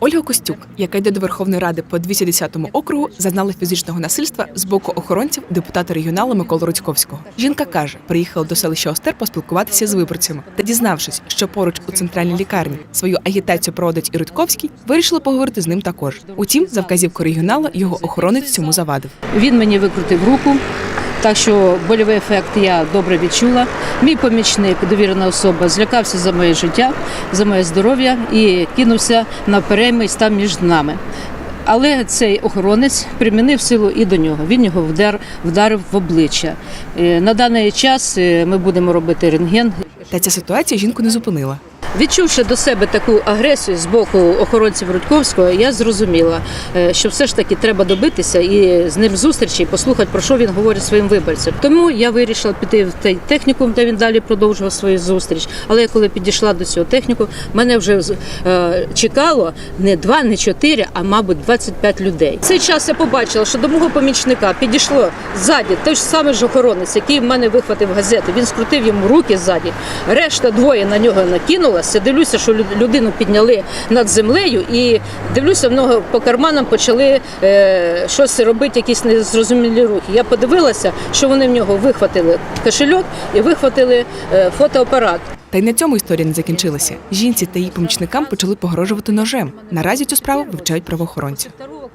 Ольга Костюк, яка йде до Верховної Ради по 210-му округу, зазнала фізичного насильства з боку охоронців депутата регіонала Миколи Руцьковського. Жінка каже, приїхала до селища Остер поспілкуватися з виборцями та, дізнавшись, що поруч у центральній лікарні свою агітацію проводить і Рудьковський, вирішила поговорити з ним також. Утім, за вказівкою регіонала його охоронець цьому завадив. Він мені викрутив руку, так що больовий ефект я добре відчула. Мій помічник, довірена особа, злякався за моє життя, за моє здоров'я і кинувся на перейми і став між нами. Але цей охоронець примінив силу і до нього. Він його вдар, вдарив в обличчя. Е, На даний час е, ми будемо робити рентген. Та ця ситуація жінку не зупинила. Відчувши до себе таку агресію з боку охоронців Рудьковського, я зрозуміла, е, що все ж таки треба добитися і з ним зустрічі, і послухати, про що він говорить своїм виборцям. Тому я вирішила піти в той технікум, де він далі продовжував свою зустріч. Але я коли підійшла до цього техніку, мене вже е, чекало не два, не чотири, а мабуть 25 людей. Цей час я побачила, що до мого помічника підійшло ззаді той ж самий ж охоронець, який в мене вихватив газети. Він скрутив йому руки ззаді. Решта двоє на нього накинулася. Дивлюся, що людину підняли над землею, і дивлюся, в нього по карманам почали е, щось робити, якісь незрозумілі рухи. Я подивилася, що вони в нього вихватили кошельок і вихватили е, фотоапарат. Та й на цьому історія не закінчилася. Жінці та її помічникам почали погрожувати ножем. Наразі цю справу вивчають правоохоронці.